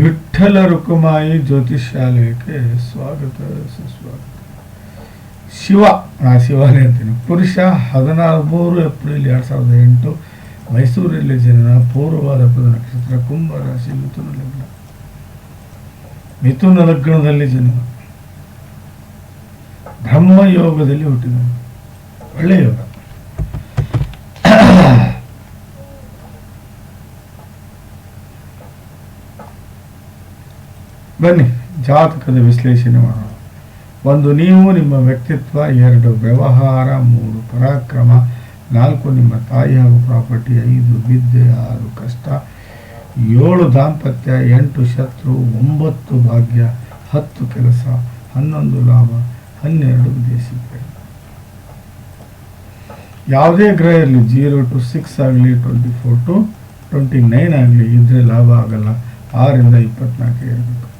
ವಿಠ್ಠಲ ರುಕುಮಾಯಿ ಜ್ಯೋತಿಷಾಲಯಕ್ಕೆ ಸ್ವಾಗತ, ಸುಸ್ವಾಗತ. ಶಿವ ನಾ ಶಿವನೇ ಅಂತೀನಿ. ಪುರುಷ ಹದಿನಾರು ಮೂರು ಏಪ್ರಿಲ್ ಎರಡು ಸಾವಿರದ ಎಂಟು ಮೈಸೂರಲ್ಲಿ ಜನನ ಪೂರ್ವವಾದ ಪದ ನಕ್ಷತ್ರ ಕುಂಭ ರಾಶಿ ಮಿಥುನ ಲಗ್ನ. ಮಿಥುನ ಲಗ್ನದಲ್ಲಿ ಜನನ ಬ್ರಹ್ಮಯೋಗದಲ್ಲಿ ಹುಟ್ಟಿದನು ಹುಟ್ಟಿದ ಒಳ್ಳೆಯ ಯೋಗ. ಬನ್ನಿ, ಜಾತಕದ ವಿಶ್ಲೇಷಣೆ ಮಾಡೋಣ. ಒಂದು, ನೀವು ನಿಮ್ಮ ವ್ಯಕ್ತಿತ್ವ, ಎರಡು, ವ್ಯವಹಾರ, ಮೂರು, ಪರಾಕ್ರಮ, ನಾಲ್ಕು, ನಿಮ್ಮ ತಾಯಿ ಹಾಗೂ ಪ್ರಾಪರ್ಟಿ, ಐದು, ವಿದ್ಯೆ, ಆರು, ಕಷ್ಟ, ಏಳು, ದಾಂಪತ್ಯ, ಎಂಟು, ಶತ್ರು, ಒಂಬತ್ತು, ಭಾಗ್ಯ, ಹತ್ತು, ಕೆಲಸ, ಹನ್ನೊಂದು, ಲಾಭ, ಹನ್ನೆರಡು, ವಿದೇಶಿ ಯಾವುದೇ ಗ್ರಹ ಇರಲಿ, ಜೀರೋ ಟು ಸಿಕ್ಸ್ ಆಗಲಿ, twenty four to twenty nine ಆಗಲಿ, ಇದ್ರೆ ಲಾಭ ಆಗಲ್ಲ. ಆರರಿಂದ ಇಪ್ಪತ್ನಾಲ್ಕು ಇರಬೇಕು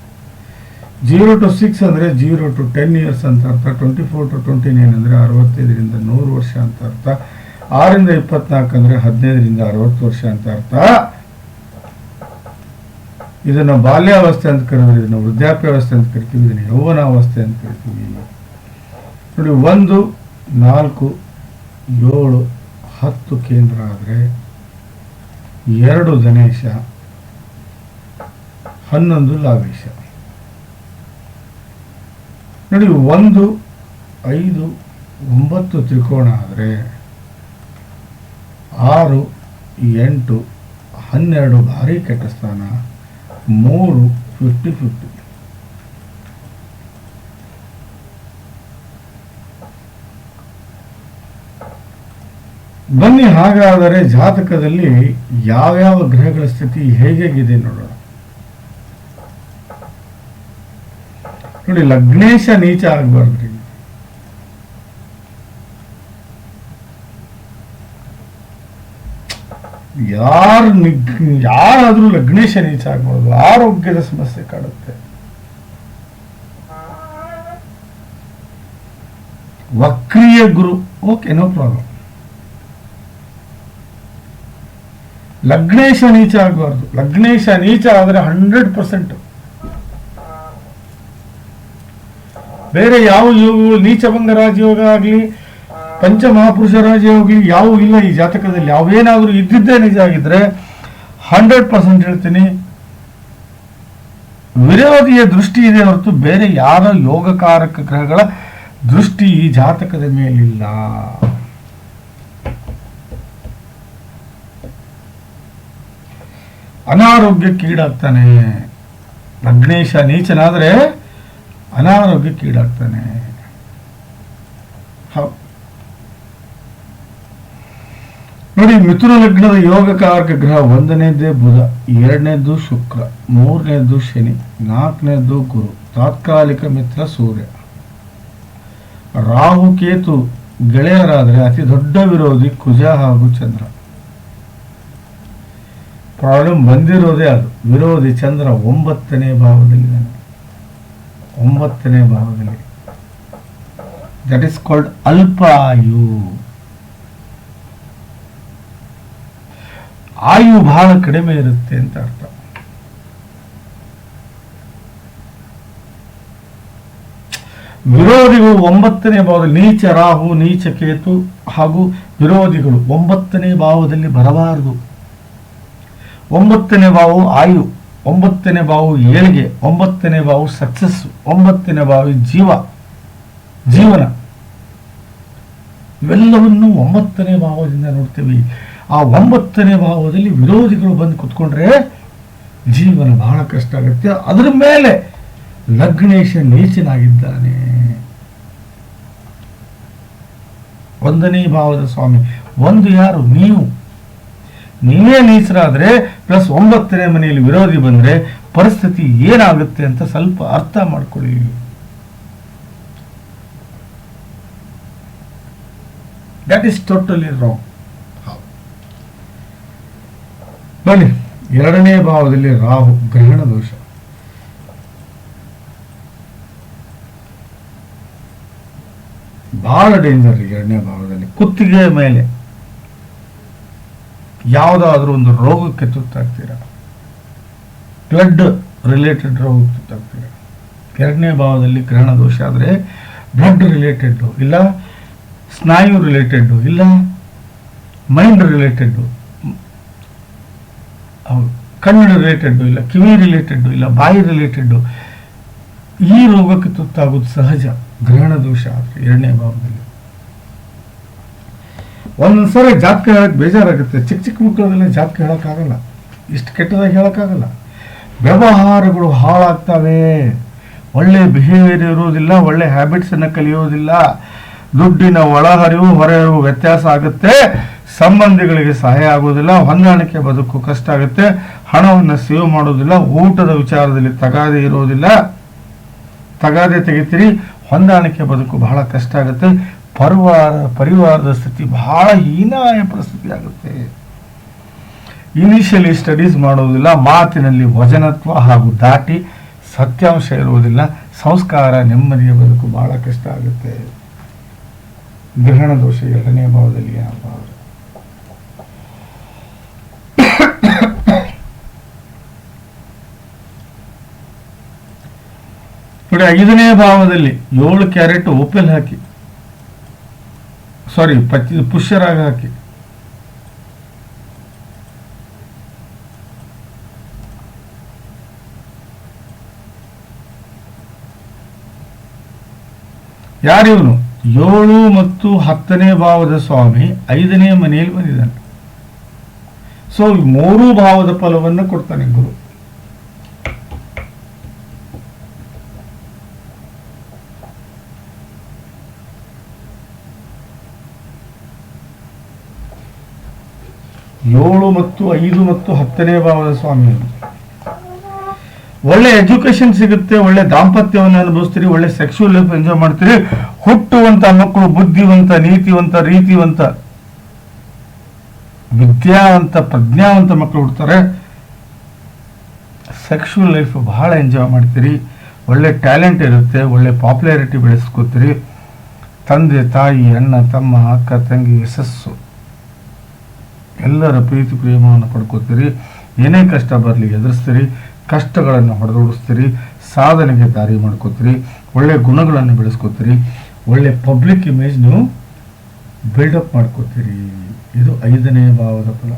ಜೀರೋ ಟು ಸಿಕ್ಸ್ ಅಂದರೆ ಜೀರೋ ಟು ಟೆನ್ ಇಯರ್ಸ್ ಅಂತ ಅರ್ಥ twenty four to twenty nine ಅಂದರೆ ಅರವತ್ತೈದರಿಂದ ನೂರು ವರ್ಷ ಅಂತ ಅರ್ಥ, ಆರಿಂದ ಇಪ್ಪತ್ನಾಲ್ಕು ಅಂದರೆ ಹದಿನೈದರಿಂದ ಅರವತ್ತು ವರ್ಷ ಅಂತ ಅರ್ಥ. ಇದನ್ನು ಬಾಲ್ಯಾವಸ್ಥೆ ಅಂತ ಕರೆದ್ರೆ ಇದನ್ನು ವೃದ್ಧಾಪ್ಯಾವಸ್ಥೆ ಅಂತ ಕರಿತೀವಿ, ಇದನ್ನು ಯೌವನಾವಸ್ಥೆ ಅಂತ ಕರಿತೀವಿ. ನೋಡಿ, ಒಂದು, ನಾಲ್ಕು, ಏಳು, ಹತ್ತು ಕೇಂದ್ರ ಆದರೆ ಎರಡು ಗಣೇಶ, ಹನ್ನೊಂದು ಲಾಭೇಶ ನೋಡಿ, ಒಂದು, ಐದು, ಒಂಬತ್ತು ತ್ರಿಕೋಣ ಆದರೆ ಆರು, ಎಂಟು, ಹನ್ನೆರಡು ಭಾರಿ ಕೆಟ್ಟ ಸ್ಥಾನ, ಮೂರು ಫಿಫ್ಟಿ ಫಿಫ್ಟಿ ಬನ್ನಿ, ಹಾಗಾದರೆ ಜಾತಕದಲ್ಲಿ ಯಾವ್ಯಾವ ಗ್ರಹಗಳ ಸ್ಥಿತಿ ಹೇಗಿದೆ ನೋಡೋಣ. ನೋಡಿ, ಲಗ್ನೇಶ ನೀಚ ಆಗಬಾರ್ದ್ರಿ ಯಾರು ನಿಗ್, ಯಾರಾದ್ರೂ ಲಗ್ನೇಶ ನೀಚ ಆಗ್ಬಾರ್ದು, ಆರೋಗ್ಯದ ಸಮಸ್ಯೆ ಕಾಡುತ್ತೆ. ವಕ್ರಿಯ ಗುರು, ಓಕೆ, ನೋ ಪ್ರಾಬ್ಲಮ್. ಲಗ್ನೇಶ ನೀಚ ಆಗಬಾರ್ದು. ಲಗ್ನೇಶ ನೀಚ ಆದರೆ ಹಂಡ್ರೆಡ್ ಪರ್ಸೆಂಟ್ ಬೇರೆ ಯಾವ ಯೋಗಗಳು ನೀಚಭಂಗ ರಾಜಯೋಗ ಆಗಲಿ, ಪಂಚಮಹಾಪುರುಷ ರಾಜಯೋಗ ಯಾವೂ ಇಲ್ಲ ಈ ಜಾತಕದಲ್ಲಿ. ಯಾವೇನಾದರೂ ಇದ್ದಿದ್ದೇ ನಿಜ ಆಗಿದ್ರೆ ಹಂಡ್ರೆಡ್ ಪರ್ಸೆಂಟ್ ಹೇಳ್ತೀನಿ. ವಿರೋಧಿಯ ದೃಷ್ಟಿ ಇದೆ ಹೊರತು ಬೇರೆ ಯಾರ ಯೋಗಕಾರಕ ಗ್ರಹಗಳ ದೃಷ್ಟಿ ಈ ಜಾತಕದ ಮೇಲಿಲ್ಲ. ಅನಾರೋಗ್ಯಕ್ಕೀಡಾಗ್ತಾನೆ ಅಗ್ನೇಶ ನೀಚನಾದರೆ ಅನಾರೋಗ್ಯಕ್ಕೀಡಾಗ್ತಾನೆ ನೋಡಿ, ಮಿಥುನ ಲಗ್ನದ ಯೋಗಕಾರಕ ಗ್ರಹ ಒಂದನೇದೇ ಬುಧ ಎರಡನೇದು ಶುಕ್ರ, ಮೂರನೇದ್ದು ಶನಿ, ನಾಲ್ಕನೇದ್ದು ಗುರು, ತಾತ್ಕಾಲಿಕ ಮಿತ್ರ ಸೂರ್ಯ. ರಾಹು ಕೇತು ಗೆಳೆಯರಾದರೆ ಅತಿ ದೊಡ್ಡ ವಿರೋಧಿ ಕುಜ ಹಾಗೂ ಚಂದ್ರ. ಪ್ರಾಬ್ಲಮ್ ಬಂದಿರೋದೇ ಅದು. ವಿರೋಧಿ ಚಂದ್ರ ಒಂಬತ್ತನೇ ಭಾವದಲ್ಲಿದ್ದಾನೆ. ಒಂಬತ್ತನೇ ಭಾವದಲ್ಲಿ ದಟ್ ಇಸ್ ಕಾಲ್ಡ್ ಅಲ್ಪಾಯು. ಆಯು ಬಹಳ ಕಡಿಮೆ ಇರುತ್ತೆ ಅಂತ ಅರ್ಥ. ವಿರೋಧಿಗಳು ಒಂಬತ್ತನೇ ಭಾವದಲ್ಲಿ ನೀಚ ರಾಹು, ನೀಚ ಕೇತು ಹಾಗೂ ವಿರೋಧಿಗಳು ಒಂಬತ್ತನೇ ಭಾವದಲ್ಲಿ ಬರಬಾರದು. ಒಂಬತ್ತನೇ ಭಾವವು ಆಯು. ಒಂಬತ್ತನೇ ಬಾವು ಏಳಿಗೆ, ಒಂಬತ್ತನೇ ಬಾವು ಸಕ್ಸಸ್ ಒಂಬತ್ತನೇ ಬಾವಿ ಜೀವ, ಜೀವನ. ಇವೆಲ್ಲವನ್ನು ಒಂಬತ್ತನೇ ಭಾವದಿಂದ ನೋಡ್ತೀವಿ. ಆ ಒಂಬತ್ತನೇ ಭಾವದಲ್ಲಿ ವಿರೋಧಿಗಳು ಬಂದು ಕುತ್ಕೊಂಡ್ರೆ ಜೀವನ ಬಹಳ ಕಷ್ಟ ಆಗುತ್ತೆ. ಅದರ ಮೇಲೆ ಲಗ್ನೇಶ ನೀಚನಾಗಿದ್ದಾನೆ. ಒಂದನೇ ಭಾವದ ಸ್ವಾಮಿ, ಒಂದು ಯಾರು? ನೀವು. ನೀವೇ ನೀಚರಾದ್ರೆ ಪ್ಲಸ್ ಒಂಬತ್ತನೇ ಮನೆಯಲ್ಲಿ ವಿರೋಧಿ ಬಂದ್ರೆ ಪರಿಸ್ಥಿತಿ ಏನಾಗುತ್ತೆ ಅಂತ ಸ್ವಲ್ಪ ಅರ್ಥ ಮಾಡ್ಕೊಳ್ಳಿ. ದಟ್ ಈಸ್ ಟೋಟಲಿ ರಾಂಗ್ ಬನ್ನಿ, ಎರಡನೇ ಭಾವದಲ್ಲಿ ರಾಹು ಗ್ರಹಣ ದೋಷ. ಬಹಳ ಡೇಂಜರ್ ಎರಡನೇ ಭಾವದಲ್ಲಿ. ಕುತ್ತಿಗೆ ಮೇಲೆ. ಯಾವುದಾದ್ರೂ ಒಂದು ರೋಗಕ್ಕೆ ತುತ್ತಾಗ್ತೀರಾ? ಬ್ಲಡ್ ರಿಲೇಟೆಡ್ ರೋಗಕ್ಕೆ ತುತ್ತಾಗ್ತೀರಾ? ಎರಡನೇ ಭಾವದಲ್ಲಿ ಗ್ರಹಣ ದೋಷ ಆದರೆ ಬ್ಲಡ್ ರಿಲೇಟೆಡ್ಡು, ಇಲ್ಲ ಸ್ನಾಯು ರಿಲೇಟೆಡ್ಡು, ಇಲ್ಲ ಮೈಂಡ್ ರಿಲೇಟೆಡ್ಡು ಕಣ್ಣು ರಿಲೇಟೆಡ್ಡು, ಇಲ್ಲ ಕಿವಿ ರಿಲೇಟೆಡ್ಡು, ಇಲ್ಲ ಬಾಯಿ ರಿಲೇಟೆಡ್ಡು, ಈ ರೋಗಕ್ಕೆ ತುತ್ತಾಗೋದು ಸಹಜ ಗ್ರಹಣ ದೋಷ ಆದರೆ ಎರಡನೇ ಭಾವದಲ್ಲಿ. ಒಂದೊಂದ್ಸರಿ ಜಾತಕ ಹೇಳಕ್ಕೆ ಬೇಜಾರಾಗುತ್ತೆ. ಚಿಕ್ಕ ಚಿಕ್ಕ ಮಕ್ಕಳದೆಲ್ಲ ಜಾತಕ ಹೇಳೋಕ್ಕಾಗಲ್ಲ. ಇಷ್ಟು ಕೆಟ್ಟದಾಗಿ ಹೇಳೋಕ್ಕಾಗಲ್ಲ. ವ್ಯವಹಾರಗಳು ಹಾಳಾಗ್ತವೆ. ಒಳ್ಳೆ ಬಿಹೇವಿಯರ್ ಇರುವುದಿಲ್ಲ, ಒಳ್ಳೆ ಹ್ಯಾಬಿಟ್ಸನ್ನು ಕಲಿಯೋದಿಲ್ಲ ದುಡ್ಡಿನ ಒಳಹರಿವು ಹೊರಹರಿವು ವ್ಯತ್ಯಾಸ ಆಗುತ್ತೆ. ಸಂಬಂಧಿಗಳಿಗೆ ಸಹಾಯ ಆಗೋದಿಲ್ಲ ಹೊಂದಾಣಿಕೆ ಬದುಕು ಕಷ್ಟ ಆಗುತ್ತೆ. ಹಣವನ್ನು ಸೇವ್ ಮಾಡೋದಿಲ್ಲ ಊಟದ ವಿಚಾರದಲ್ಲಿ ತಗಾದೆ ಇರೋದಿಲ್ಲ ತಗಾದೆ ತೆಗಿತೀರಿ, ಹೊಂದಾಣಿಕೆ ಬದುಕು ಬಹಳ ಕಷ್ಟ ಆಗುತ್ತೆ. ಪರಿವಾರ ಪರಿವಾರದ ಸ್ಥಿತಿ ಬಹಳ ಹೀನಾಯ ಪರಿಸ್ಥಿತಿ ಆಗುತ್ತೆ. ಇನಿಷಿಯಲಿ ಸ್ಟಡೀಸ್ ಮಾಡೋದಿಲ್ಲ ಮಾತಿನಲ್ಲಿ ವಚನತ್ವ ಹಾಗೂ ದಾಟಿ ಸತ್ಯಾಂಶ ಇರುವುದಿಲ್ಲ, ಸಂಸ್ಕಾರ ನೆಮ್ಮದಿಯ ಬದುಕು ಬಹಳ ಕಷ್ಟ ಆಗುತ್ತೆ. ಗ್ರಹಣ ದೋಷ ಎರಡನೇ ಭಾವದಲ್ಲಿ ನೋಡಿ, ಐದನೇ ಭಾವದಲ್ಲಿ ಏಳು ಕ್ಯಾರೆಟ್ ಉಪ್ಪಲ್ಲಿ ಹಾಕಿ. ಸಾರಿ ಪಚ್ಚಿ ಪುಷ್ಯರಾಗ ಹಾಕಿ. ಯಾರಿವನು ಏಳು ಮತ್ತು ಹತ್ತನೇ ಭಾವದ ಸ್ವಾಮಿ ಐದನೇ ಮನೆಯಲ್ಲಿ ಬಂದಿದ್ದಾನೆ. ಸೊ ಮೂರು ಭಾವದ ಫಲವನ್ನು ಕೊಡ್ತಾನೆ ಗುರು. ಏಳು ಮತ್ತು ಐದು ಮತ್ತು ಹತ್ತನೇ ಭಾವದ ಸ್ವಾಮಿ ಒಳ್ಳೆ ಎಜುಕೇಶನ್ ಸಿಗುತ್ತೆ, ಒಳ್ಳೆ ದಾಂಪತ್ಯವನ್ನು ಅನುಭವಿಸ್ತೀರಿ, ಒಳ್ಳೆ ಸೆಕ್ಷುವಲ್ ಲೈಫ್ ಎಂಜಾಯ್ ಮಾಡ್ತೀರಿ. ಹುಟ್ಟುವಂತ ಮಕ್ಕಳು ಬುದ್ಧಿವಂತ, ನೀತಿವಂತ, ರೀತಿವಂತ, ವಿದ್ಯಾವಂತ, ಪ್ರಜ್ಞಾವಂತ ಮಕ್ಕಳು ಹುಡ್ತಾರೆ. ಸೆಕ್ಷುವಲ್ ಲೈಫ್ ಬಹಳ ಎಂಜಾಯ್ ಮಾಡ್ತೀರಿ. ಒಳ್ಳೆ ಟ್ಯಾಲೆಂಟ್ ಇರುತ್ತೆ, ಒಳ್ಳೆ ಪಾಪ್ಯುಲಾರಿಟಿ ಬೆಳೆಸ್ಕೋತೀರಿ. ತಂದೆ, ತಾಯಿ, ಅಣ್ಣ, ತಮ್ಮ, ಅಕ್ಕ, ತಂಗಿ, ಯಶಸ್ಸು. ಎಲ್ಲರ ಪ್ರೀತಿ ಪ್ರೇಮವನ್ನು ಪಡ್ಕೋತೀರಿ. ಏನೇ ಕಷ್ಟ ಬರಲಿ ಎದುರಿಸ್ತೀರಿ ಕಷ್ಟಗಳನ್ನು ಹೊಡೆದೋಡಿಸ್ತೀರಿ. ಸಾಧನೆಗೆ ದಾರಿ ಮಾಡ್ಕೋತೀರಿ. ಒಳ್ಳೆ ಗುಣಗಳನ್ನು ಬೆಳೆಸ್ಕೋತೀರಿ. ಒಳ್ಳೆ ಪಬ್ಲಿಕ್ ಇಮೇಜ್ ನೀವು ಬಿಲ್ಡಪ್ ಮಾಡ್ಕೋತೀರಿ. ಇದು ಐದನೇ ಭಾವದ ಫಲ.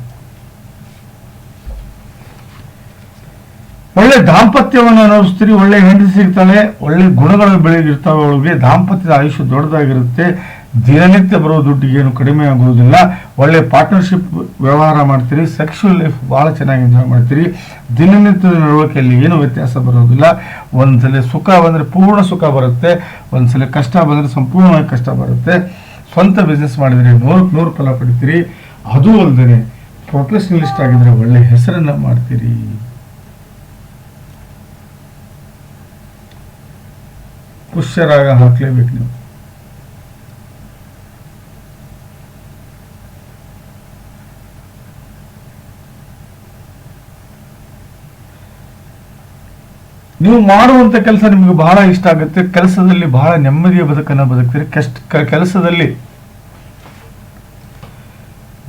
ಒಳ್ಳೆ ದಾಂಪತ್ಯವನ್ನು ಅನುಭವಿಸ್ತೀರಿ. ಒಳ್ಳೆ ಹೆಂಡತಿ ಸಿಗ್ತಾಳೆ. ಒಳ್ಳೆ ಗುಣಗಳು ಬೆಳಗಿರ್ತಾವೆ ಅವಳಿಗೆ. ದಾಂಪತ್ಯದ ಆಯುಷ್ಯ ದೊಡ್ಡದಾಗಿರುತ್ತೆ. ದಿನನಿತ್ಯ ಬರೋ ದುಡ್ಡಿಗೆ ಏನು ಕಡಿಮೆ ಆಗುವುದಿಲ್ಲ. ಒಳ್ಳೆ ಪಾರ್ಟ್ನರ್ಶಿಪ್ ವ್ಯವಹಾರ ಮಾಡ್ತೀರಿ ಸೆಕ್ಷುವಲ್ ಲೈಫ್ ಭಾಳ ಚೆನ್ನಾಗಿ ಎಂಜಾಯ್ ಮಾಡ್ತೀರಿ. ದಿನನಿತ್ಯದ ನಡವಳಿಕೆಯಲ್ಲಿ ಏನು ವ್ಯತ್ಯಾಸ ಬರೋದಿಲ್ಲ. ಒಂದ್ಸಲ ಸುಖ ಬಂದರೆ ಪೂರ್ಣ ಸುಖ ಬರುತ್ತೆ, ಒಂದ್ಸಲ ಕಷ್ಟ ಬಂದರೆ ಸಂಪೂರ್ಣವಾಗಿ ಕಷ್ಟ ಬರುತ್ತೆ. ಸ್ವಂತ ಬಿಸ್ನೆಸ್ ಮಾಡಿದರೆ ನೂರಕ್ಕೆ ನೂರು ಫಲ ಪಡಿತೀರಿ. ಅದು ಅಲ್ಲದೆ ಪ್ರೊಫೆಷನಲಿಸ್ಟ್ ಆಗಿದ್ರೆ ಒಳ್ಳೆ ಹೆಸರನ್ನು ಮಾಡ್ತೀರಿ. ಪುಷ್ಯರಾಗ ಹಾಕ್ಲೇಬೇಕು ನೀವು. ನೀವು ಮಾಡುವಂತ ಕೆಲಸ ನಿಮಗೆ ಬಹಳ ಇಷ್ಟ ಆಗುತ್ತೆ. ಕೆಲಸದಲ್ಲಿ ಬಹಳ ನೆಮ್ಮದಿಯ ಬದುಕನ್ನು ಬದುಕ್ತೀರಿ. ಕೆಲಸದಲ್ಲಿ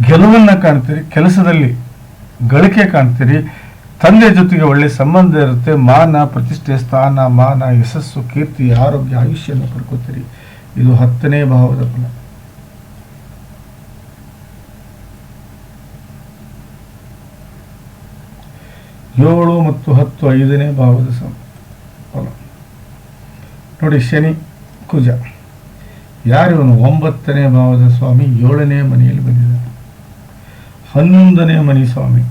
ಗೆಲುವನ್ನ ಕಾಣ್ತೀರಿ. ಕೆಲಸದಲ್ಲಿ ಗಳಿಕೆ ಕಾಣ್ತೀರಿ. ತಂದೆ ಜೊತೆಗೆ ಒಳ್ಳೆ ಸಂಬಂಧ ಇರುತ್ತೆ. ಮಾನ, ಪ್ರತಿಷ್ಠೆ, ಸ್ಥಾನ, ಮಾನ, ಯಶಸ್ಸು, ಕೀರ್ತಿ, ಆರೋಗ್ಯ ಆಯುಷ್ಯನ್ನು ಪಡ್ಕೋತೀರಿ. ಇದು ಹತ್ತನೇ ಭಾವದ ಫಲ ಏಳು ಮತ್ತು ಹತ್ತು ಐದನೇ ಭಾವದ ಸಮ ನೋಡಿ ಶನಿ, ಕುಜ. ಯಾರಿವನು ಒಂಬತ್ತನೇ ಭಾವದ ಸ್ವಾಮಿ, ಏಳನೇ ಮನೆಯಲ್ಲಿ ಬಂದಿದ್ದಾರೆ. ಹನ್ನೊಂದನೇ ಮನೆ ಸ್ವಾಮಿ.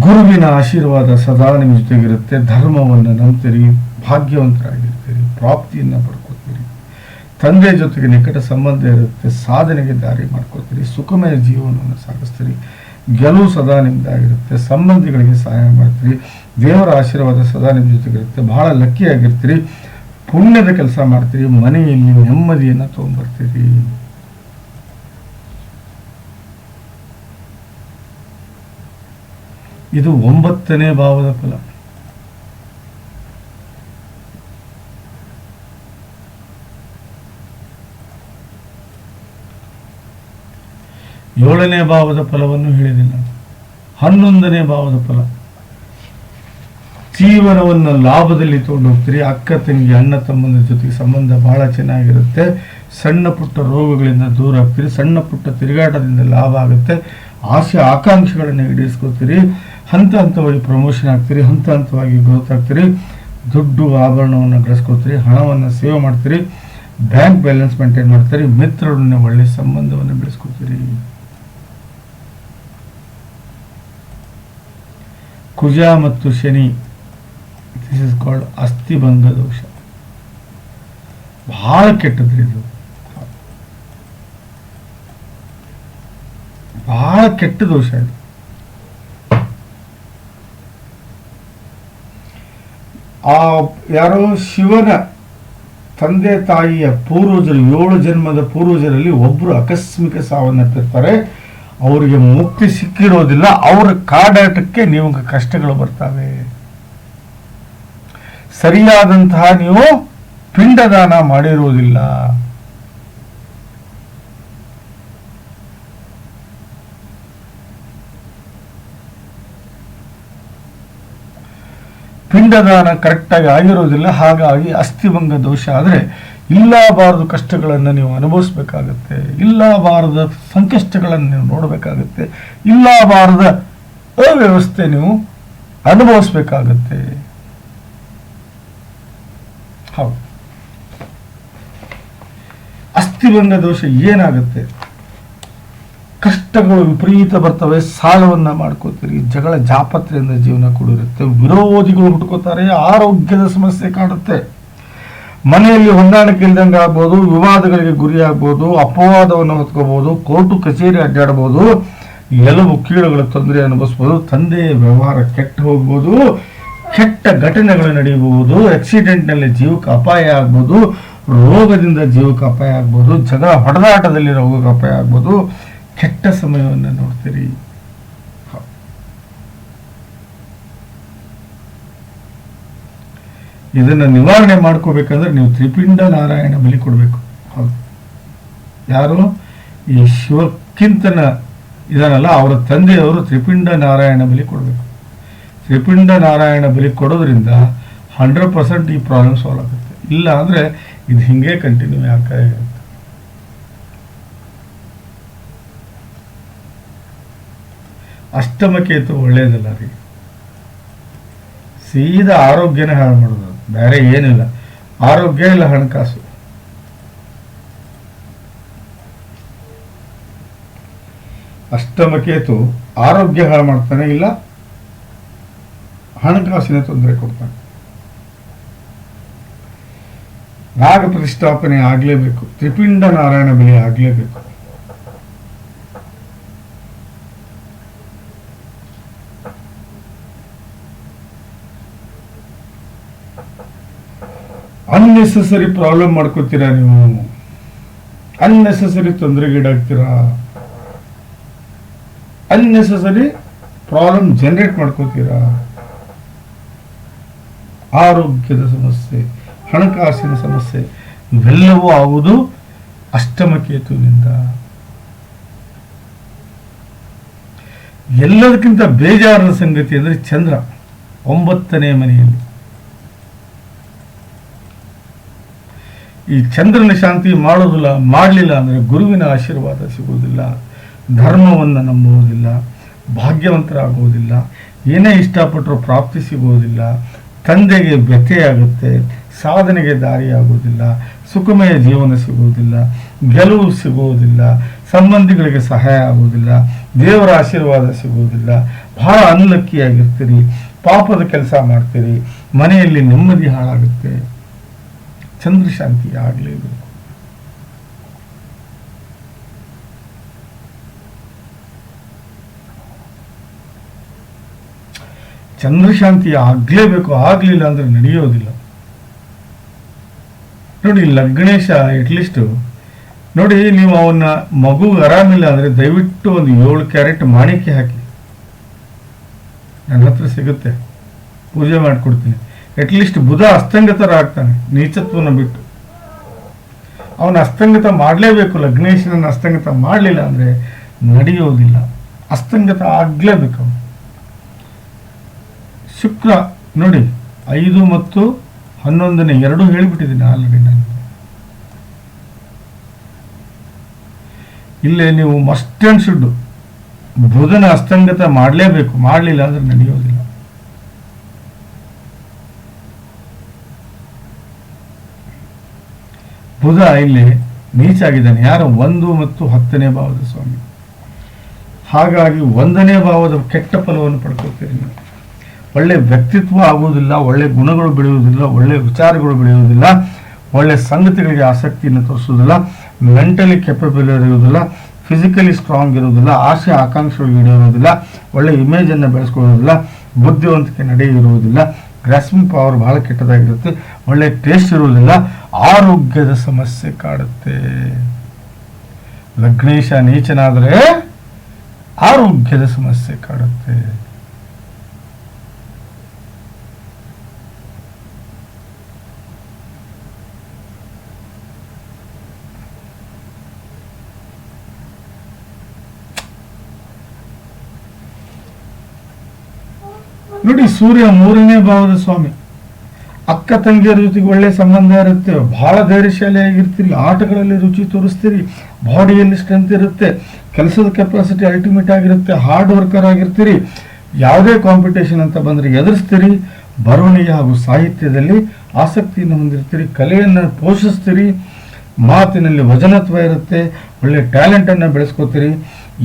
ಗುರುವಿನ ಆಶೀರ್ವಾದ ಸದಾ ನಿಮ್ಮ ಜೊತೆಗಿರುತ್ತೆ. ಧರ್ಮವನ್ನು ನಂಬ್ತೀರಿ, ಭಾಗ್ಯವಂತರಾಗಿರ್ತೀರಿ, ಪ್ರಾಪ್ತಿಯನ್ನು ಪಡ್ಕೋತೀರಿ ತಂದೆ ಜೊತೆಗೆ ನಿಕಟ ಸಂಬಂಧ ಇರುತ್ತೆ, ಸಾಧನೆಗೆ ದಾರಿ ಮಾಡ್ಕೊಳ್ತೀರಿ, ಸುಖಮಯ ಜೀವನವನ್ನು ಸಾಗಿಸ್ತೀರಿ, ಗೆಲುವು ಸದಾ ನಿಮ್ಮದಾಗಿರುತ್ತೆ ಸಂಬಂಧಿಗಳಿಗೆ ಸಹಾಯ ಮಾಡ್ತೀರಿ, ದೇವರ ಆಶೀರ್ವಾದ ಸದಾ ನಿಮ್ಮ ಜೊತೆಗಿರುತ್ತೆ ಬಹಳ ಲಕ್ಕಿ ಆಗಿರ್ತೀರಿ ಪುಣ್ಯದ ಕೆಲಸ ಮಾಡ್ತೀರಿ, ಮನೆಯಲ್ಲಿ ನೆಮ್ಮದಿಯನ್ನು ತೊಗೊಂಬರ್ತೀರಿ. ಇದು ಒಂಬತ್ತನೇ ಭಾವದ ಫಲ. ಏಳನೇ ಭಾವದ ಫಲವನ್ನು ಹೇಳಿದಿಲ್ಲ ಹನ್ನೊಂದನೇ ಭಾವದ ಫಲ. ಜೀವನವನ್ನು ಲಾಭದಲ್ಲಿ ತಗೊಂಡು ಹೋಗ್ತೀರಿ ಅಕ್ಕ ತಂಗಿ, ಅಣ್ಣ ತಮ್ಮನ ಜೊತೆಗೆ ಸಂಬಂಧ ಬಹಳ ಚೆನ್ನಾಗಿರುತ್ತೆ. ಸಣ್ಣ ಪುಟ್ಟ ರೋಗಗಳಿಂದ ದೂರ ಆಗ್ತೀರಿ, ಸಣ್ಣ ಪುಟ್ಟ ತಿರುಗಾಟದಿಂದ ಲಾಭ ಆಗುತ್ತೆ. ಆಸೆ ಆಕಾಂಕ್ಷೆಗಳನ್ನು ಈಡೇರಿಸ್ಕೋತೀರಿ ಹಂತ ಹಂತವಾಗಿ ಪ್ರಮೋಷನ್ ಆಗ್ತೀರಿ, ಹಂತ ಹಂತವಾಗಿ ಗ್ರೋತ್ ಆಗ್ತೀರಿ. ದುಡ್ಡು ಆಭರಣವನ್ನು ಗಳಿಸ್ಕೋತೀರಿ ಹಣವನ್ನು ಸೇವ್ ಮಾಡ್ತೀರಿ. ಬ್ಯಾಂಕ್ ಬ್ಯಾಲೆನ್ಸ್ ಮೇಂಟೈನ್ ಮಾಡ್ತೀರಿ, ಮಿತ್ರರೊಡನೆ ಒಳ್ಳೆ ಸಂಬಂಧವನ್ನು ಬೆಳೆಸ್ಕೊತೀರಿ ಕುಜ ಮತ್ತು ಶನಿ. ದಿಸ್ ಇಸ್ ಕಾಲ್ಡ್ ಅಸ್ಥಿಭಂಗ ದೋಷ. ಬಹಳ ಕೆಟ್ಟದ್ರಿ ಇದು. ಬಹಳ ಕೆಟ್ಟ ದೋಷ ಇದು. ಆ ಯಾರೋ ಶಿವನ ತಂದೆ ತಾಯಿಯ ಪೂರ್ವಜರು, ಏಳು ಜನ್ಮದ ಪೂರ್ವಜರಲ್ಲಿ ಒಬ್ಬರು ಆಕಸ್ಮಿಕ ಸಾವನ್ನಪ್ಪಿರ್ತಾರೆ. ಅವರಿಗೆ ಮುಕ್ತಿ ಸಿಕ್ಕಿರೋದಿಲ್ಲ, ಅವರ ಕಾಡಾಟಕ್ಕೆ ನೀವು ಕಷ್ಟಗಳು ಬರ್ತವೆ. ಸರಿಯಾದಂತಹ ನೀವು ಪಿಂಡದಾನ ಮಾಡಿರುವುದಿಲ್ಲ ಪಿಂಡದಾನ ಕರೆಕ್ಟಾಗಿ ಆಗಿರೋದಿಲ್ಲ, ಹಾಗಾಗಿ ಅಸ್ಥಿಭಂಗ ದೋಷ. ಆದರೆ ಇಲ್ಲಬಾರದು ಕಷ್ಟಗಳನ್ನು ನೀವು ಅನುಭವಿಸ್ಬೇಕಾಗತ್ತೆ. ಇಲ್ಲಬಾರದ ಸಂಕಷ್ಟಗಳನ್ನು ನೀವು ನೋಡಬೇಕಾಗತ್ತೆ. ಇಲ್ಲಬಾರದ ಅವ್ಯವಸ್ಥೆ ನೀವು ಅನುಭವಿಸ್ಬೇಕಾಗತ್ತೆ. ಹೌದು. ಅಸ್ಥಿಭಂಗ ದೋಷ ಏನಾಗುತ್ತೆ? ಕಷ್ಟಗಳು ವಿಪರೀತ ಬರ್ತವೆ, ಸಾಲವನ್ನ ಮಾಡ್ಕೋತೀರಿ, ಜಗಳ ಜಾಪತ್ರೆಯಿಂದ ಜೀವನ ಕೂಡಿರುತ್ತೆ, ವಿರೋಧಿಗಳು ಹುಟ್ಕೋತಾರೆ ಆರೋಗ್ಯದ ಸಮಸ್ಯೆ ಕಾಡುತ್ತೆ. ಮನೆಯಲ್ಲಿ ಹೊಂದಾಣಿಕೆ ಇಲ್ದಂಗೆ ಆಗ್ಬೋದು, ವಿವಾದಗಳಿಗೆ ಗುರಿ ಆಗ್ಬೋದು ಅಪವಾದವನ್ನು ಹೊತ್ಕೋಬಹುದು ಕೋರ್ಟು ಕಚೇರಿ ಅಡ್ಡಾಡ್ಬೋದು ಎಲುಬು ಕೀಳುಗಳ ತೊಂದರೆ ಅನುಭವಿಸ್ಬೋದು ತಂದೆಯ ವ್ಯವಹಾರ ಕೆಟ್ಟ ಹೋಗ್ಬೋದು, ಕೆಟ್ಟ ಘಟನೆಗಳು ನಡೆಯಬಹುದು ಆಕ್ಸಿಡೆಂಟ್ನಲ್ಲಿ ಜೀವಕ್ಕೆ ಅಪಾಯ ಆಗ್ಬೋದು, ರೋಗದಿಂದ ಜೀವಕ್ಕೆ ಅಪಾಯ ಆಗ್ಬೋದು ಜಗಳ ಹೊಡೆದಾಟದಲ್ಲಿ ರೋಗಕ್ಕೆ ಅಪಾಯ ಆಗ್ಬೋದು, ಕೆಟ್ಟ ಸಮಯವನ್ನು ನೋಡ್ತೀರಿ. ಇದನ್ನ ನಿವಾರಣೆ ಮಾಡ್ಕೋಬೇಕಂದ್ರೆ ನೀವು ತ್ರಿಪಿಂಡ ನಾರಾಯಣ ಬಲಿ ಕೊಡಬೇಕು. ಹೌದು. ಯಾರು? ಈ ಶಿವಕ್ಕಿಂತನ ಇದನ್ನಲ್ಲ ಅವರ ತಂದೆಯವರು ತ್ರಿಪಿಂಡ ನಾರಾಯಣ ಬಲಿ ಕೊಡಬೇಕು. ತ್ರಿಪಿಂಡ ನಾರಾಯಣ ಬಲಿ ಕೊಡೋದ್ರಿಂದ ಹಂಡ್ರೆಡ್ ಪರ್ಸೆಂಟ್ ಈ ಪ್ರಾಬ್ಲಮ್ ಸಾಲ್ವ್ ಆಗುತ್ತೆ. ಇಲ್ಲ ಅಂದ್ರೆ ಇದು ಹಿಂಗೆ ಕಂಟಿನ್ಯೂ ಆಗ್ತಾ ಇರುತ್ತೆ ಅಷ್ಟಮ ಕೇತು ಒಳ್ಳೇದಲ್ಲ ರೀ. ಸೀದಾ ಆರೋಗ್ಯನೇ ಹಾಳು ಮಾಡೋದು. ಬೇರೆ ಏನಿಲ್ಲ. ಆರೋಗ್ಯ ಇಲ್ಲ ಹಣಕಾಸು. ಅಷ್ಟಮಕೇತು ಆರೋಗ್ಯ ಹಾಳು ಮಾಡ್ತಾನೆ ಇಲ್ಲ, ಹಣಕಾಸಿನ ತೊಂದರೆ ಕೊಡ್ತಾನೆ. ನಾಗ ಪ್ರತಿಷ್ಠಾಪನೆ ಆಗಲೇಬೇಕು. ತ್ರಿಪಿಂಡ ನಾರಾಯಣ ಬಲಿ ಆಗಲೇಬೇಕು. ಅನ್ನೆಸೆಸರಿ ಪ್ರಾಬ್ಲಮ್ ಮಾಡ್ಕೋತೀರಾ ನೀವು? ಅನ್ನೆಸೆಸರಿ ತೊಂದರೆಗೀಡಾಗ್ತೀರಾ? ಅನ್ನೆಸೆಸರಿ ಪ್ರಾಬ್ಲಮ್ ಜನರೇಟ್ ಮಾಡ್ಕೋತೀರಾ? ಆರೋಗ್ಯದ ಸಮಸ್ಯೆ, ಹಣಕಾಸಿನ ಸಮಸ್ಯೆ, ಇವೆಲ್ಲವೂ ಆಗುವುದು ಅಷ್ಟಮ ಕೇತುವಿನಿಂದ ಎಲ್ಲದಕ್ಕಿಂತ ಬೇಜಾರದ ಸಂಗತಿ ಅಂದರೆ ಚಂದ್ರ, ಒಂಬತ್ತನೇ ಮನೆಯಲ್ಲಿ. ಈ ಚಂದ್ರನ ಶಾಂತಿ ಮಾಡೋದಿಲ್ಲ, ಮಾಡಲಿಲ್ಲ ಅಂದರೆ ಗುರುವಿನ ಆಶೀರ್ವಾದ ಸಿಗುವುದಿಲ್ಲ, ಧರ್ಮವನ್ನು ನಂಬುವುದಿಲ್ಲ, ಭಾಗ್ಯವಂತರಾಗುವುದಿಲ್ಲ, ಏನೇ ಇಷ್ಟಪಟ್ಟರೂ ಪ್ರಾಪ್ತಿ ಸಿಗುವುದಿಲ್ಲ, ತಂದೆಗೆ ವ್ಯಥೆಯಾಗುತ್ತೆ, ಸಾಧನೆಗೆ ದಾರಿಯಾಗುವುದಿಲ್ಲ, ಸುಖಮಯ ಜೀವನ ಸಿಗುವುದಿಲ್ಲ, ಗೆಲುವು ಸಿಗುವುದಿಲ್ಲ, ಸಂಬಂಧಿಗಳಿಗೆ ಸಹಾಯ ಆಗುವುದಿಲ್ಲ, ದೇವರ ಆಶೀರ್ವಾದ ಸಿಗುವುದಿಲ್ಲ, ಬಹಳ ಅನ್ಲಕ್ಕಿಯಾಗಿರ್ತೀರಿ, ಪಾಪದ ಕೆಲಸ ಮಾಡ್ತೀರಿ, ಮನೆಯಲ್ಲಿ ನೆಮ್ಮದಿ ಹಾಳಾಗುತ್ತೆ. ಚಂದ್ರ ಶಾಂತಿ ಆಗಲೇಬೇಕು. ಚಂದ್ರಶಾಂತಿ ಆಗ್ಲೇಬೇಕು, ಆಗ್ಲಿಲ್ಲ ಅಂದ್ರೆ ನಡೆಯೋದಿಲ್ಲ. ನೋಡಿ, ಲಗ್ನೇಶ ಅಟ್ಲೀಸ್ಟ್ ನೋಡಿ, ನೀವು ಅವನ್ನ ಮಗು ಆರಾಮಿಲ್ಲ ಅಂದ್ರೆ ದಯವಿಟ್ಟು ಒಂದು ಏಳು ಕ್ಯಾರೆಟ್ ಮಾಣಿಕೆ ಹಾಕಿ. ನನ್ನ ಹತ್ರ ಸಿಗುತ್ತೆ. ಪೂಜೆ ಮಾಡಿಕೊಡ್ತೀನಿ. ಅಟ್ಲೀಸ್ಟ್ ಬುಧ ಅಸ್ತಂಗತರ ಆಗ್ತಾನೆ, ನೀಚತ್ವನ ಬಿಟ್ಟು. ಅವನ ಅಸ್ತಂಗತ ಮಾಡಲೇಬೇಕು ಲಗ್ನೇಶನ ಅಸ್ತಂಗತ ಮಾಡಲಿಲ್ಲ ಅಂದ್ರೆ ನಡೆಯೋದಿಲ್ಲ. ಅಸ್ತಂಗತ ಆಗಲೇಬೇಕು ಅವನು. ಶುಕ್ರ, ನೋಡಿ, ಐದು ಮತ್ತು ಹನ್ನೊಂದನೇ, ಎರಡು ಹೇಳಿಬಿಟ್ಟಿದ್ದೀನಿ ಆಲ್ರೆಡಿ ನಾನು. ಇಲ್ಲೇ ನೀವು ಮಸ್ಟ್ ಅಂಡ್ ಶುಡ್ಡು ಬುಧನ ಅಸ್ತಂಗತ ಮಾಡಲೇಬೇಕು, ಮಾಡಲಿಲ್ಲ ಅಂದ್ರೆ ನಡೆಯೋದಿಲ್ಲ. ಬುಧ ಇಲ್ಲಿ ನೀಚಾಗಿದ್ದಾನೆ. ಯಾರು? ಒಂದು ಮತ್ತು ಹತ್ತನೇ ಭಾವದ ಸ್ವಾಮಿ. ಹಾಗಾಗಿ ಒಂದನೇ ಭಾವದ ಕೆಟ್ಟ ಫಲವನ್ನು ಪಡ್ಕೊಳ್ತೀರಿ ನೀವು. ಒಳ್ಳೆ ವ್ಯಕ್ತಿತ್ವ ಆಗುವುದಿಲ್ಲ, ಒಳ್ಳೆ ಗುಣಗಳು ಬೆಳೆಯುವುದಿಲ್ಲ, ಒಳ್ಳೆ ವಿಚಾರಗಳು ಬೆಳೆಯುವುದಿಲ್ಲ, ಒಳ್ಳೆ ಸಂಗತಿಗಳಿಗೆ ಆಸಕ್ತಿಯನ್ನು ತೋರಿಸುವುದಿಲ್ಲ ಮೆಂಟಲಿ ಕೆಪಬಲ್ ಇರುವುದಿಲ್ಲ ಫಿಸಿಕಲಿ ಸ್ಟ್ರಾಂಗ್ ಇರುವುದಿಲ್ಲ, ಆಸೆ ಆಕಾಂಕ್ಷೆಗಳು ಈಡೇರುವುದಿಲ್ಲ, ಒಳ್ಳೆ ಇಮೇಜನ್ನು ಬೆಳೆಸ್ಕೊಳ್ಳೋದಿಲ್ಲ ಬುದ್ಧಿವಂತಿಕೆ ನಡೆಯುವುದಿಲ್ಲ ಗ್ರಾಸ್ಮಿಂಗ್ ಪವರ್ ಬಹಳ ಕೆಟ್ಟದಾಗಿರುತ್ತೆ, ಒಳ್ಳೆ ಟೇಸ್ಟ್ ಇರುವುದಿಲ್ಲ ಆರೋಗ್ಯದ ಸಮಸ್ಯೆ ಕಾಡುತ್ತೆ. ಲಗ್ನೇಶ ನೀಚನಾದರೆ ಆರೋಗ್ಯದ ಸಮಸ್ಯೆ ಕಾಡುತ್ತೆ. ನೋಡಿ ಸೂರ್ಯ ಮೂರನೇ ಭಾವದ ಸ್ವಾಮಿ. ಅಕ್ಕ ತಂಗಿಯರ ಜೊತೆಗೆ ಒಳ್ಳೆ ಸಂಬಂಧ ಇರುತ್ತೆ, ಬಹಳ ಧೈರ್ಯಶಾಲಿಯಾಗಿರ್ತೀರಿ, ಆಟಗಳಲ್ಲಿ ರುಚಿ ತೋರಿಸ್ತೀರಿ, ಬಾಡಿಯಲ್ಲಿ ಸ್ಟ್ರೆಂತ್ ಇರುತ್ತೆ, ಕೆಲಸದ ಕೆಪಾಸಿಟಿ ಅಲ್ಟಿಮೇಟ್ ಆಗಿರುತ್ತೆ ಹಾರ್ಡ್ ವರ್ಕರ್ ಆಗಿರ್ತೀರಿ, ಯಾವುದೇ ಕಾಂಪಿಟೇಷನ್ ಅಂತ ಬಂದರೆ ಎದುರಿಸ್ತೀರಿ, ಬರವಣಿಗೆ ಹಾಗೂ ಸಾಹಿತ್ಯದಲ್ಲಿ ಆಸಕ್ತಿಯನ್ನು ಹೊಂದಿರ್ತೀರಿ, ಕಲೆಯನ್ನು ಪೋಷಿಸ್ತೀರಿ, ಮಾತಿನಲ್ಲಿ ವಜನತ್ವ ಇರುತ್ತೆ, ಒಳ್ಳೆ ಟ್ಯಾಲೆಂಟನ್ನು ಬೆಳೆಸ್ಕೋತೀರಿ,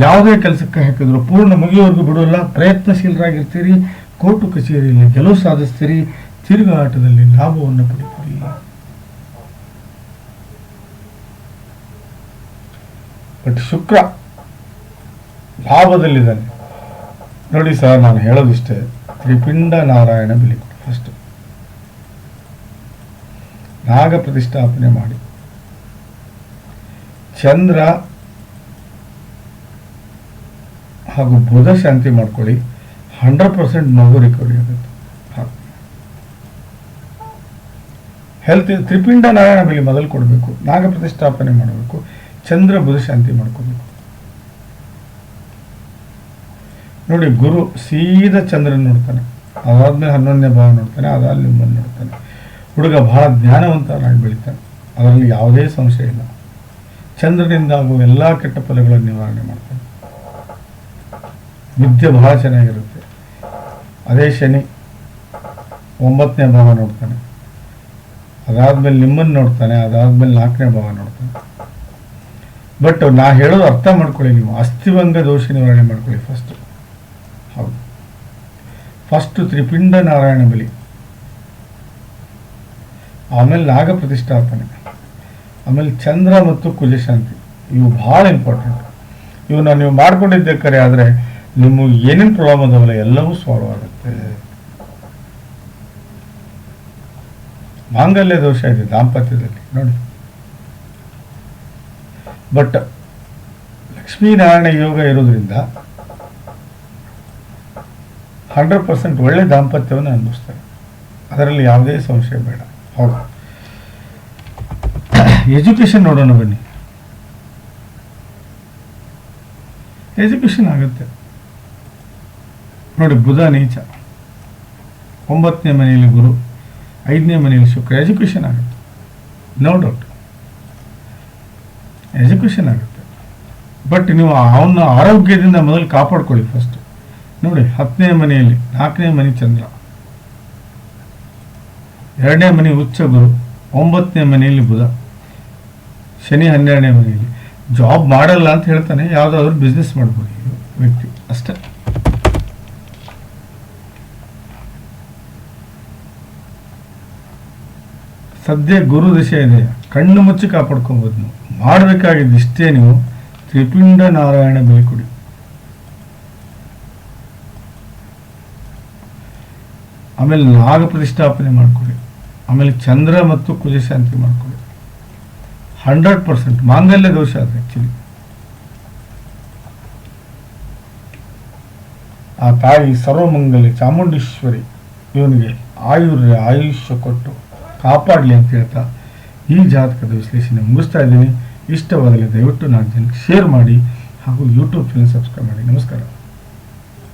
ಯಾವುದೇ ಕೆಲಸಕ್ಕೆ ಹಾಕಿದ್ರು ಪೂರ್ಣ ಮುಗಿಯೋವರೆಗೂ ಬಿಡೋಲ್ಲ, ಪ್ರಯತ್ನಶೀಲರಾಗಿರ್ತೀರಿ, ಕೋರ್ಟು ಕಚೇರಿಯಲ್ಲಿ ಗೆಲುವು ಸಾಧಿಸ್ತೀರಿ ತಿರುಗಾಟದಲ್ಲಿ ಲಾಭವನ್ನು ಪಡಿತೀರಿ ಬಟ್ ಶುಕ್ರ ಲಾಭದಲ್ಲಿದ್ದಾನೆ. ನೋಡಿ ಸರ್, ನಾನು ಹೇಳೋದಿಷ್ಟೇ, ತ್ರಿಪಿಂಡ ನಾರಾಯಣ ಬಿಲಿ ಫಸ್ಟ್ ನಾಗ ಪ್ರತಿಷ್ಠಾಪನೆ ಮಾಡಿ. ಚಂದ್ರ ಹಾಗೂ ಬುಧ ಶಾಂತಿ ಮಾಡ್ಕೊಳ್ಳಿ. ಹಂಡ್ರೆಡ್ ಪರ್ಸೆಂಟ್ ಮಗು ರಿಕವರಿ ಆಗುತ್ತೆ. ಹೆಲ್ತ್ ತ್ರಿಪಿಂಡ ನಾರಾಯಣ ಬಲಿ ಮೊದಲು ಕೊಡಬೇಕು, ನಾಗ ಪ್ರತಿಷ್ಠಾಪನೆ ಮಾಡಬೇಕು, ಚಂದ್ರ ಬುಧ ಶಾಂತಿ ಮಾಡ್ಕೋಬೇಕು. ನೋಡಿ, ಗುರು ಸೀದಾ ಚಂದ್ರನ್ ನೋಡ್ತಾನೆ, ಅದಾದ್ಮೇಲೆ ಹನ್ನೊಂದನೇ ಭಾವ ನೋಡ್ತಾನೆ, ಅದಾದ್ಮೇಲೆ ನಿಮ್ಮನ್ನು ನೋಡ್ತಾನೆ. ಹುಡುಗ ಬಹಳ ಜ್ಞಾನವಂತನಾಗಿ ಬೆಳಿತಾನೆ, ಅದರಲ್ಲಿ ಯಾವುದೇ ಸಂಶಯ ಇಲ್ಲ. ಚಂದ್ರನಿಂದ ಆಗುವ ಎಲ್ಲ ಕೆಟ್ಟ ಫಲಗಳನ್ನು ನಿವಾರಣೆ ಮಾಡ್ತಾನೆ. ವಿದ್ಯೆ ಬಹಳ ಚೆನ್ನಾಗಿರುತ್ತೆ. ಅದೇ ಶನಿ, ಒಂಬತ್ತನೇ ಭಾವ ನೋಡ್ತಾನೆ. ಅದಾದ್ಮೇಲೆ ನಿಮ್ಮನ್ನು ನೋಡ್ತಾನೆ, ಅದಾದ್ಮೇಲೆ ನಾಲ್ಕನೇ ಭಾವ ನೋಡ್ತಾನೆ. ಬಟ್ ನಾ ಹೇಳೋದು ಅರ್ಥ ಮಾಡ್ಕೊಳ್ಳಿ ನೀವು. ಅಸ್ಥಿಭಂಗ ದೋಷ ನಿವಾರಣೆ ಮಾಡ್ಕೊಳ್ಳಿ ಫಸ್ಟ್ ಹೌದು. ಫಸ್ಟ್ ತ್ರಿಪಿಂಡ ನಾರಾಯಣ ಬಲಿ. ಆಮೇಲೆ ನಾಗ ಪ್ರತಿಷ್ಠಾಪನೆ. ಆಮೇಲೆ ಚಂದ್ರ ಮತ್ತು ಕುಜಶಾಂತಿ ಇವು ಬಹಳ ಇಂಪಾರ್ಟೆಂಟ್ ಇವನ್ನ ನೀವು ಮಾಡ್ಕೊಂಡಿದ್ದೆ ಕರೆ ಆದರೆ ನಿಮಗೆ ಏನೇನು ಪ್ರಾಬ್ಲಮ್ ಅದಾವಲ್ಲ ಎಲ್ಲವೂ ಸಾಲ್ವ್ ಆಗುತ್ತೆ. ಮಾಂಗಲ್ಯ ದೋಷ ಇದೆ, ದಾಂಪತ್ಯದಲ್ಲಿ, ನೋಡಿ. ಬಟ್ ಲಕ್ಷ್ಮೀನಾರಾಯಣ ಯೋಗ ಇರೋದ್ರಿಂದ ಹಂಡ್ರೆಡ್ ಪರ್ಸೆಂಟ್ ಒಳ್ಳೆ ದಾಂಪತ್ಯವನ್ನು ಅನುಭವಿಸ್ತಾರೆ. ಅದರಲ್ಲಿ ಯಾವುದೇ ಸಂಶಯ ಬೇಡ. ಹೌದು. ಎಜುಕೇಶನ್ ನೋಡೋಣ ಬನ್ನಿ. ಎಜುಕೇಶನ್ ಆಗುತ್ತೆ. ನೋಡಿ, ಬುಧ ನೀಚ. ಒಂಬತ್ತನೇ ಮನೆಯಲ್ಲಿ ಗುರು. ಐದನೇ ಮನೆಯಲ್ಲಿ ಶುಕ್ರ ಎಜುಕೇಷನ್ ಆಗುತ್ತೆ. ನೋ ಡೌಟ್ ಎಜುಕೇಷನ್ ಆಗುತ್ತೆ. ಬಟ್ ನೀವು ಅವನ ಆರೋಗ್ಯದಿಂದ ಮೊದಲು ಕಾಪಾಡ್ಕೊಳ್ಳಿ ಫಸ್ಟ್ ನೋಡಿ, ಹತ್ತನೇ ಮನೆಯಲ್ಲಿ, ನಾಲ್ಕನೇ ಮನೆ ಚಂದ್ರ. ಎರಡನೇ ಮನೆ ಉಚ್ಚ ಗುರು, ಒಂಬತ್ತನೇ ಮನೆಯಲ್ಲಿ ಬುಧ. ಶನಿ ಹನ್ನೆರಡನೇ ಮನೆಯಲ್ಲಿ. ಜಾಬ್ ಮಾಡಲ್ಲ ಅಂತ ಹೇಳ್ತಾನೆ, ಯಾವುದಾದ್ರೂ ಬಿಸ್ನೆಸ್ ಮಾಡ್ಬೋದು ವ್ಯಕ್ತಿ. ಅಷ್ಟೇ. ಸದ್ಯ ಗುರು ದಿಶೆ ಇದೆ. ಕಣ್ಣು ಮುಚ್ಚಿ ಕಾಪಾಡ್ಕೊಬೋದು ನೀವು. ಮಾಡಬೇಕಾಗಿದ್ದು ಇಷ್ಟೇ ನೀವು. ತ್ರಿಪಿಂಡ ನಾರಾಯಣ ಬೆಲೆ ಕೊಡಿ. ಆಮೇಲೆ ನಾಗ ಪ್ರತಿಷ್ಠಾಪನೆ ಮಾಡಿಕೊಡಿ. ಆಮೇಲೆ ಚಂದ್ರ ಮತ್ತು ಕುಜ ಶಾಂತಿ ಮಾಡ್ಕೊಳ್ಳಿ ಹಂಡ್ರೆಡ್ ಪರ್ಸೆಂಟ್. ಮಾಂಗಲ್ಯ ದೋಷ ಅದು ಆ್ಯಕ್ಚುಲಿ ಆ ತಾಯಿ ಸರ್ವಮಂಗಲಿ ಚಾಮುಂಡೇಶ್ವರಿ, ಇವನಿಗೆ ಆಯುರ್ಯ ಆಯುಷ್ಯ ಕೊಟ್ಟು ಕಾಪಾಡಲಿ ಅಂತ ಹೇಳ್ತಾ ಈ ಜಾತಕದ ವಿಶ್ಲೇಷಣೆ ಮುಗಿಸ್ತಾ ಇದ್ದೀನಿ ಇಷ್ಟವಾದಲ್ಲಿ ದಯವಿಟ್ಟು ನಾಲ್ಕು ಜನಕ್ಕೆ ಶೇರ್ ಮಾಡಿ ಹಾಗೂ ಯೂಟ್ಯೂಬ್ ಚಾನಲ್ ಸಬ್ಸ್ಕ್ರೈಬ್ ಮಾಡಿ. ನಮಸ್ಕಾರ.